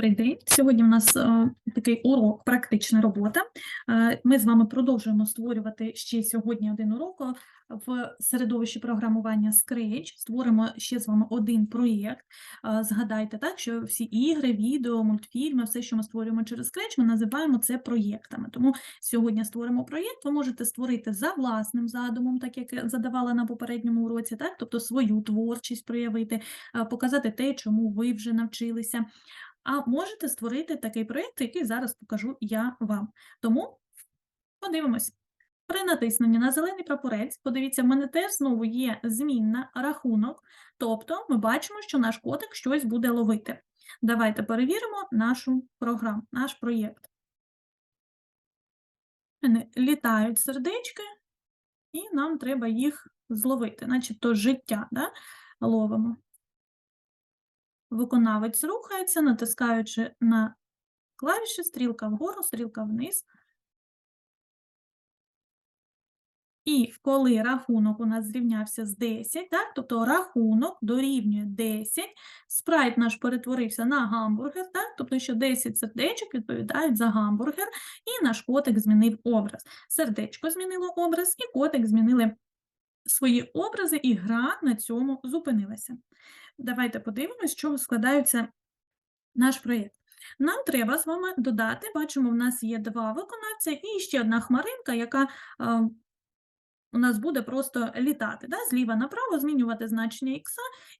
Добрий день. Сьогодні у нас е, такий урок, практична робота. Е, Ми з вами продовжуємо створювати ще сьогодні один урок е, в середовищі програмування Scratch. Створимо ще з вами один проєкт. Е, Згадайте, так, що всі ігри, відео, мультфільми, все, що ми створюємо через Scratch, ми називаємо це проєктами. Тому сьогодні створимо проєкт. Ви можете створити за власним задумом, так як я задавала на попередньому уроці, так, тобто свою творчість проявити, е, показати те, чому ви вже навчилися. А можете створити такий проєкт, який зараз покажу я вам. Тому подивимось. При натисненні на зелений прапорець, подивіться, в мене теж знову є змінна рахунок, тобто ми бачимо, що наш котик щось буде ловити. Давайте перевіримо нашу програму, наш проєкт. Літають сердечки, і нам треба їх зловити, начебто життя да? ловимо. Виконавець рухається, натискаючи на клавіші, стрілка вгору, стрілка вниз. І коли рахунок у нас зрівнявся з 10, так, тобто рахунок дорівнює 10, спрайт наш перетворився на гамбургер, так, тобто що 10 сердечок відповідають за гамбургер, і наш котик змінив образ. Сердечко змінило образ, і котик змінили свої образи, і гра на цьому зупинилася. Давайте подивимось, з чого складається наш проєкт. Нам треба з вами додати, бачимо, в нас є два виконавця і ще одна хмаринка, яка е, у нас буде просто літати, да? зліва направо, змінювати значення х,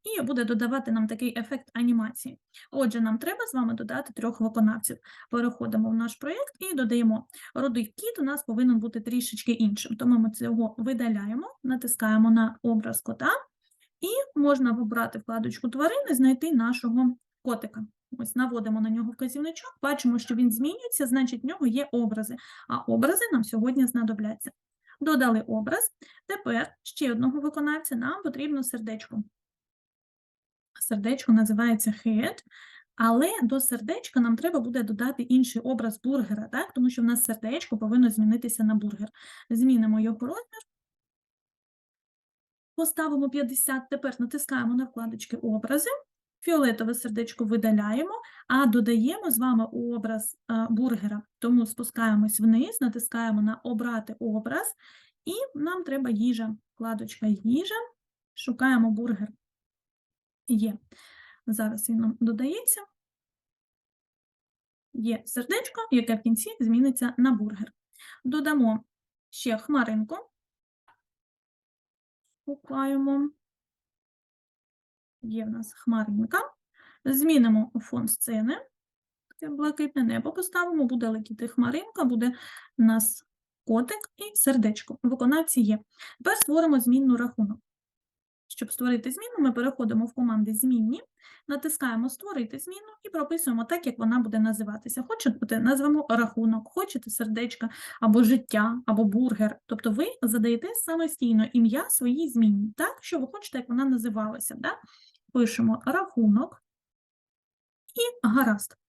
і буде додавати нам такий ефект анімації. Отже, нам треба з вами додати трьох виконавців. Переходимо в наш проєкт і додаємо. Рудий кіт у нас повинен бути трішечки іншим, тому ми цього видаляємо, натискаємо на образ кота, і можна вибрати вкладочку тварини, знайти нашого котика. Ось наводимо на нього вказівничок, бачимо, що він змінюється, значить в нього є образи, а образи нам сьогодні знадобляться. Додали образ. Тепер ще одного виконавця нам потрібно сердечко. Сердечко називається head, але до сердечка нам треба буде додати інший образ бургера, так? тому що в нас сердечко повинно змінитися на бургер. Змінимо його розмір. Поставимо 50, тепер натискаємо на вкладочки образи, фіолетове сердечко видаляємо, а додаємо з вами образ а, бургера. Тому спускаємось вниз, натискаємо на обрати образ, і нам треба їжа. Вкладочка їжа, шукаємо бургер. Є. Зараз він нам додається. Є сердечко, яке в кінці зміниться на бургер. Додамо ще хмаринку. Шукаємо. Є в нас хмаринка. Змінимо фон сцени. Це блакитне небо поставимо, буде летіти хмаринка, буде у нас котик і сердечко. Виконавці є. Тепер створимо змінну рахунок. Щоб створити зміну, ми переходимо в команди змінні, натискаємо Створити зміну і прописуємо так, як вона буде називатися. Хочете, назвемо рахунок, хочете сердечка, або життя, або бургер. Тобто ви задаєте самостійно ім'я своїй зміні, так, що ви хочете, як вона називалася. Да? Пишемо рахунок і гаразд.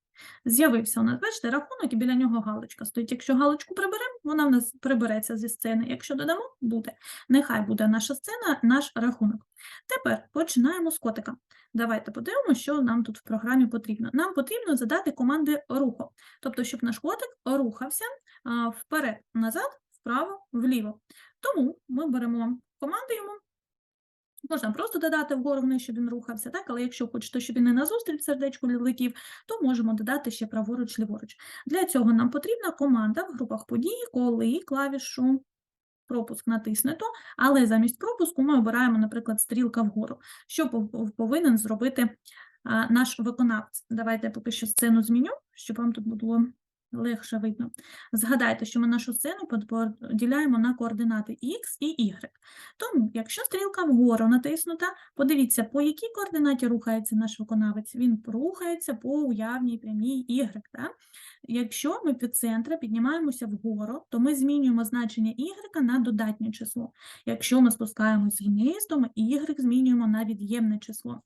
З'явився у нас, бачите, рахунок і біля нього галочка стоїть. Якщо галочку приберемо, вона в нас прибереться зі сцени. Якщо додамо, буде. Нехай буде наша сцена, наш рахунок. Тепер починаємо з котика. Давайте подивимося, що нам тут в програмі потрібно. Нам потрібно задати команди руху, тобто, щоб наш котик рухався вперед, назад, вправо, вліво. Тому ми беремо команди йому. Можна просто додати вгору вниз, щоб він рухався, так? але якщо хочете, щоб він не назустріч сердечку летів, то можемо додати ще праворуч, ліворуч. Для цього нам потрібна команда в групах подій, коли клавішу пропуск натиснуто, але замість пропуску ми обираємо, наприклад, стрілка вгору, що повинен зробити наш виконавець. Давайте я поки що сцену зміню, щоб вам тут було легше видно. Згадайте, що ми нашу сцену под- поділяємо на координати X і Y. Тому, якщо стрілка вгору натиснута, подивіться, по якій координаті рухається наш виконавець. Він рухається по уявній прямій Y. Так? Якщо ми від центра піднімаємося вгору, то ми змінюємо значення y на додатнє число. Якщо ми спускаємось вниз, то ми y змінюємо на від'ємне число.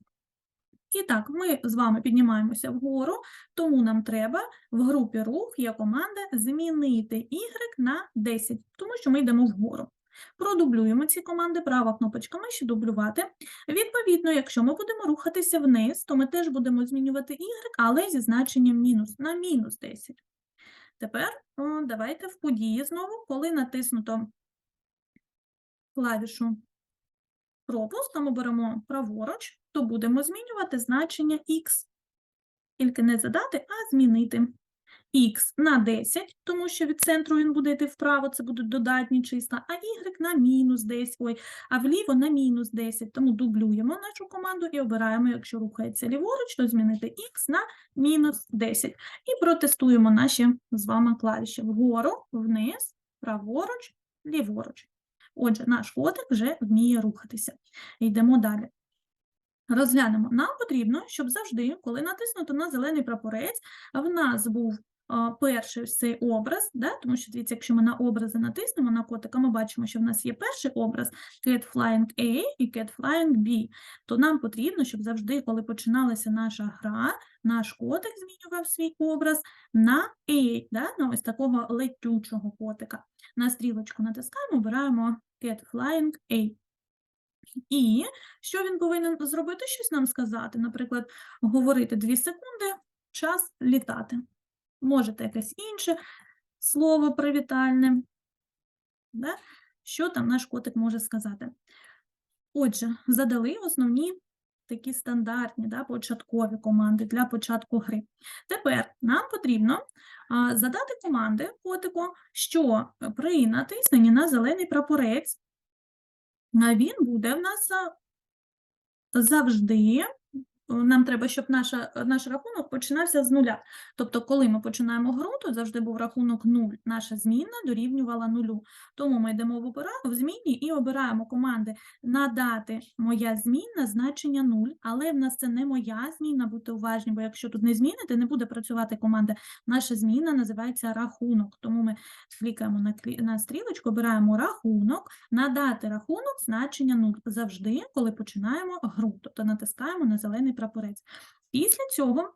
І так, ми з вами піднімаємося вгору, тому нам треба в групі рух є команда змінити y на 10, тому що ми йдемо вгору. Продублюємо ці команди, права кнопочка миші дублювати. Відповідно, якщо ми будемо рухатися вниз, то ми теж будемо змінювати y, але зі значенням мінус на мінус 10. Тепер давайте в події знову, коли натиснуто клавішу пропуск, ми беремо праворуч, то будемо змінювати значення x. Тільки не задати, а змінити x на 10, тому що від центру він буде йти вправо, це будуть додатні числа, а y на мінус 10, ой, а вліво на мінус 10. Тому дублюємо нашу команду і обираємо, якщо рухається ліворуч, то змінити x на мінус 10. І протестуємо наші з вами клавіші вгору, вниз, праворуч, ліворуч. Отже, наш котик вже вміє рухатися. Йдемо далі. Розглянемо. Нам потрібно, щоб завжди, коли натиснуто на зелений прапорець, в нас був перший цей образ, да? тому що, дивіться, якщо ми на образи натиснемо на котика, ми бачимо, що в нас є перший образ Cat Flying A і Cat Flying B, то нам потрібно, щоб завжди, коли починалася наша гра, наш котик змінював свій образ на A, да? на ось такого летючого котика. На стрілочку натискаємо, обираємо Cat Flying A. І що він повинен зробити? Щось нам сказати. Наприклад, говорити 2 секунди, час літати. Можете якесь інше слово привітальне. Да? Що там наш котик може сказати? Отже, задали основні такі стандартні, да, початкові команди для початку гри. Тепер нам потрібно задати команди котику, що при натисненні на зелений прапорець він буде в нас завжди. Нам треба, щоб наша, наш рахунок починався з нуля. Тобто, коли ми починаємо гру, то завжди був рахунок 0. Наша змінна дорівнювала нулю. Тому ми йдемо в опера- в зміні і обираємо команди надати моя змінна значення 0, але в нас це не моя змінна, будьте уважні, бо якщо тут не зміните, не буде працювати команда. Наша змінна називається рахунок. Тому ми клікаємо на, на стрілочку, обираємо рахунок, надати рахунок значення 0 завжди, коли починаємо гру, тобто натискаємо на зелений прапорець. Після цього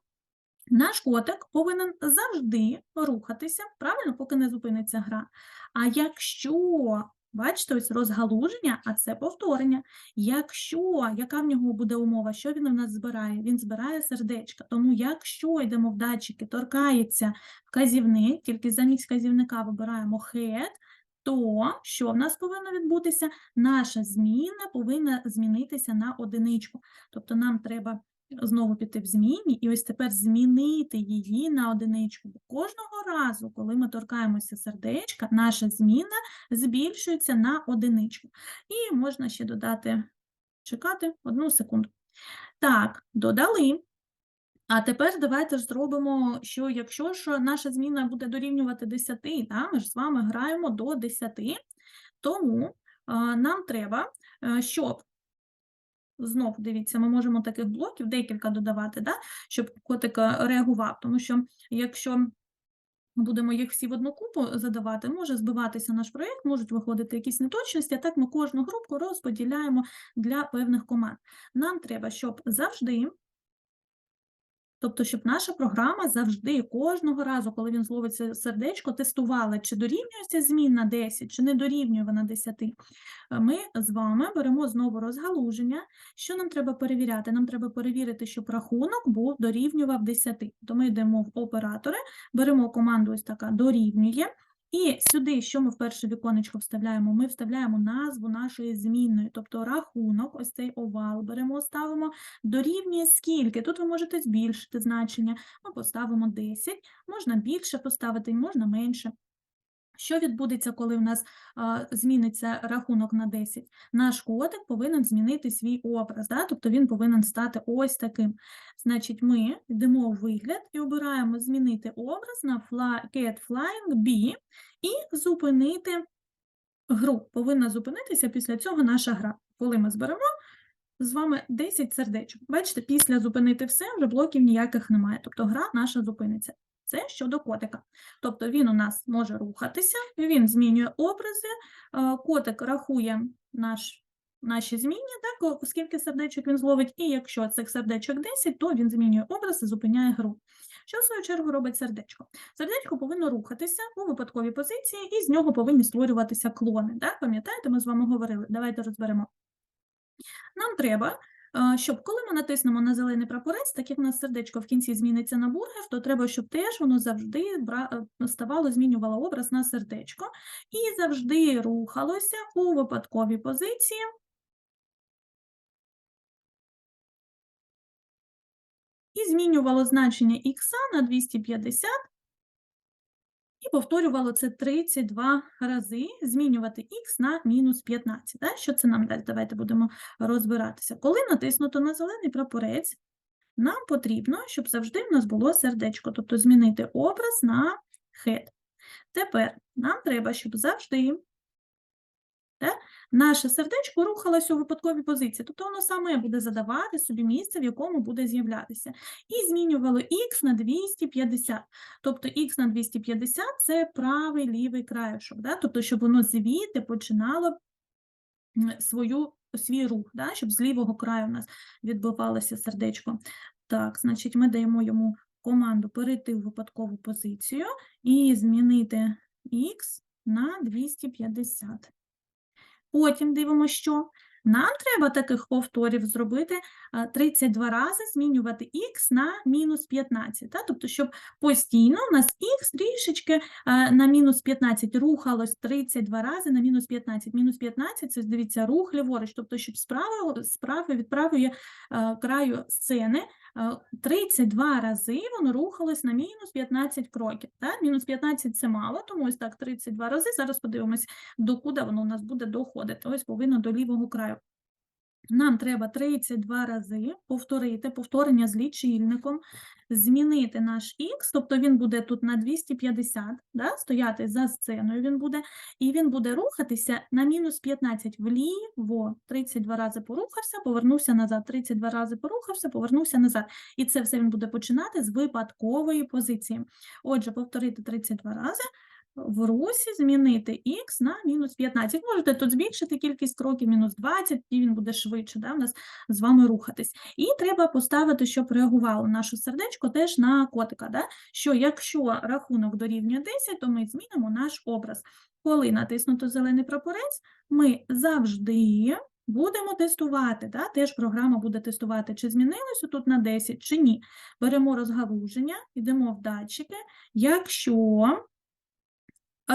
наш котик повинен завжди рухатися, правильно, поки не зупиниться гра. А якщо, бачите, ось розгалуження, а це повторення. Якщо, яка в нього буде умова, що він у нас збирає? Він збирає сердечка. Тому якщо йдемо в датчики, торкається вказівник, тільки замість вказівника вибираємо head, то що в нас повинно відбутися? Наша зміна повинна змінитися на одиничку. Тобто нам треба знову піти в зміні і ось тепер змінити її на одиничку. Кожного разу, коли ми торкаємося сердечка, наша зміна збільшується на одиничку. І можна ще додати, чекати одну секунду. Так, додали. А тепер давайте зробимо, що якщо ж наша зміна буде дорівнювати 10, да, ми ж з вами граємо до 10, тому нам треба, е, щоб знов дивіться, ми можемо таких блоків декілька додавати, да, щоб котик е, реагував, тому що якщо будемо їх всі в одну купу задавати, може збиватися наш проєкт, можуть виходити якісь неточності, а так ми кожну групку розподіляємо для певних команд. Нам треба, щоб завжди Тобто, щоб наша програма завжди, кожного разу, коли він зловить сердечко, тестувала, чи дорівнюється змінна 10, чи не дорівнює вона 10. Е, Ми з вами беремо знову розгалуження. Що нам треба перевіряти? Нам треба перевірити, щоб рахунок був дорівнював 10. То ми йдемо в оператори, беремо команду ось така дорівнює. І сюди, що ми в перше віконечко вставляємо? Ми вставляємо назву нашої змінної, тобто рахунок, ось цей овал беремо, ставимо, дорівнює скільки. Тут ви можете збільшити значення. Ми поставимо 10, можна більше поставити, можна менше. Що відбудеться, коли в нас а, зміниться рахунок на 10? Наш котик повинен змінити свій образ, да? тобто він повинен стати ось таким. Значить, ми йдемо у вигляд і обираємо змінити образ на Cat Flying B і зупинити гру. Повинна зупинитися після цього наша гра. Коли ми зберемо з вами 10 сердечок. Бачите, після зупинити все, вже блоків ніяких немає. Тобто гра наша зупиниться. Це щодо котика. Тобто він у нас може рухатися, він змінює образи, е, котик рахує наш, наші змінні, так, скільки сердечок він зловить, і якщо цих сердечок 10, то він змінює образ і зупиняє гру. Що в свою чергу робить сердечко? Сердечко повинно рухатися у випадковій позиції, і з нього повинні створюватися клони. Да? Пам'ятаєте, ми з вами говорили. Давайте розберемо. Нам треба, щоб коли ми натиснемо на зелений прапорець, так як у нас сердечко в кінці зміниться на бургер, то треба, щоб теж воно завжди е, ставало, змінювало образ на сердечко і завжди рухалося у випадковій позиції. І змінювало значення х на 250 і повторювало це 32 рази, змінювати х на мінус 15. Так? Що це нам дасть? Давайте будемо розбиратися. Коли натиснуто на зелений прапорець, нам потрібно, щоб завжди в нас було сердечко, тобто змінити образ на хед. Тепер нам треба, щоб завжди наше сердечко рухалося у випадковій позиції, тобто воно саме буде задавати собі місце, в якому буде з'являтися. І змінювало х на 250. Тобто х на 250 – це правий лівий краєшок, да? тобто щоб воно звідти починало свою, свій рух, да? щоб з лівого краю у нас відбувалося сердечко. Так, значить, ми даємо йому команду перейти в випадкову позицію і змінити х на 250. Потім дивимося, що нам треба таких повторів зробити а, 32 рази, змінювати х на мінус 15. Та? Тобто, щоб постійно у нас х трішечки на мінус 15 рухалось 32 рази на мінус 15. Мінус 15 – це, дивіться, рух ліворуч, тобто, щоб справа, справа від правої краю сцени 32 рази воно рухалось на мінус 15 кроків. Так? Мінус 15 – це мало, тому ось так 32 рази. Зараз подивимось, докуди воно у нас буде доходити. Ось повинно до лівого краю. Нам треба 32 рази повторити повторення з лічильником, змінити наш х, тобто він буде тут на 250, да, стояти за сценою він буде, і він буде рухатися на мінус 15 вліво, 32 рази порухався, повернувся назад, 32 рази порухався, повернувся назад. І це все він буде починати з випадкової позиції. Отже, повторити 32 рази, в русі змінити х на мінус 15. Можете тут збільшити кількість кроків, мінус 20, і він буде швидше да, у нас з вами рухатись. І треба поставити, щоб реагувало наше сердечко теж на котика, да? що якщо рахунок дорівнює 10, то ми змінимо наш образ. Коли натиснуто зелений прапорець, ми завжди будемо тестувати, да? теж програма буде тестувати, чи змінилося тут на 10, чи ні. Беремо розгалуження, йдемо в датчики. Якщо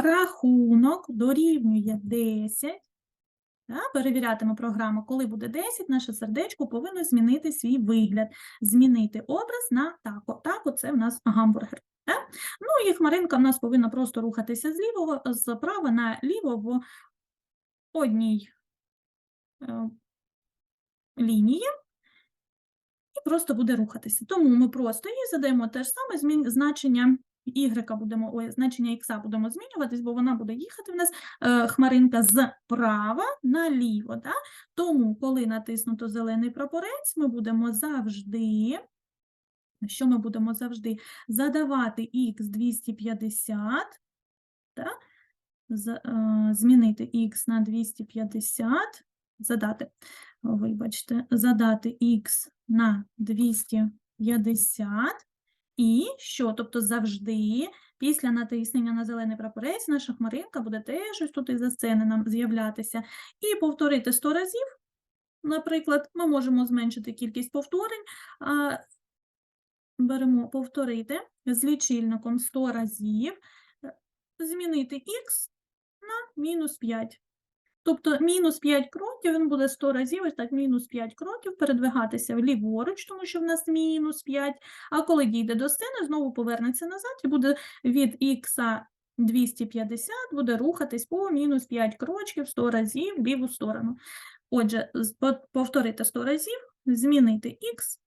рахунок дорівнює 10, да, перевірятиме програма, коли буде 10, наше сердечко повинно змінити свій вигляд, змінити образ на тако. Тако – це в нас гамбургер. Да? Ну і хмаринка в нас повинна просто рухатися з лівого, з права на ліво в одній е, лінії. І просто буде рухатися. Тому ми просто їй задаємо те ж саме значення y будемо, ой, значення x будемо змінюватись, бо вона буде їхати в нас е, хмаринка з права наліво. Да? Тому, коли натиснуто зелений прапорець, ми будемо завжди, що ми будемо завжди? Задавати x 250, да? Е, змінити x на 250, задати, вибачте, задати x на 250, і що? Тобто завжди після натиснення на зелений прапорець наша хмаринка буде теж ось тут із-за сцени нам з'являтися. І повторити 100 разів, наприклад, ми можемо зменшити кількість повторень, беремо повторити з лічильником 100 разів, е, змінити х на мінус 5. Тобто мінус 5 кроків, він буде 100 разів, ось так, мінус 5 кроків, передвигатися ліворуч, тому що в нас мінус 5, а коли дійде до сцени, знову повернеться назад і буде від х 250, буде рухатись по мінус 5 крочків 100 разів в ліву сторону. Отже, повторити 100 разів, змінити х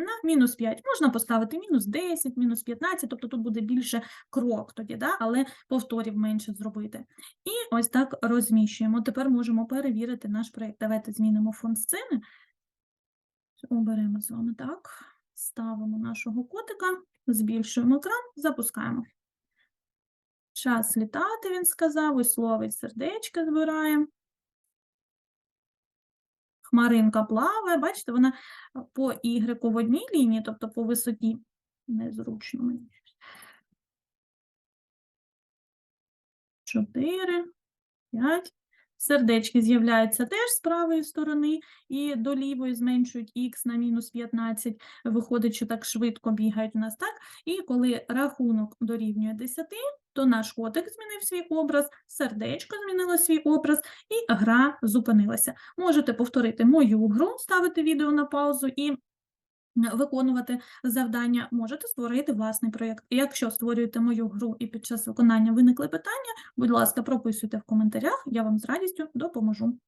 на мінус 5. Можна поставити мінус 10, мінус 15, тобто тут буде більше крок тоді, да? але повторів менше зробити. І ось так розміщуємо. Тепер можемо перевірити наш проєкт. Давайте змінимо фон сцени. Оберемо з вами так. Ставимо нашого котика, збільшуємо екран, запускаємо. Час літати, він сказав, ось ловить сердечко збирає. Хмаринка плаває, бачите, вона по Y в одній лінії, тобто по висоті. Незручно мені. Чотири, п'ять. Сердечки з'являються теж з правої сторони і до лівої зменшують х на мінус 15. Виходить, що так швидко бігають у нас так. І коли рахунок дорівнює 10, то наш котик змінив свій образ, сердечко змінило свій образ, і гра зупинилася. Можете повторити мою гру, ставити відео на паузу і виконувати завдання, можете створити власний проєкт. Якщо створюєте мою гру і під час виконання виникли питання, будь ласка, прописуйте в коментарях, я вам з радістю допоможу.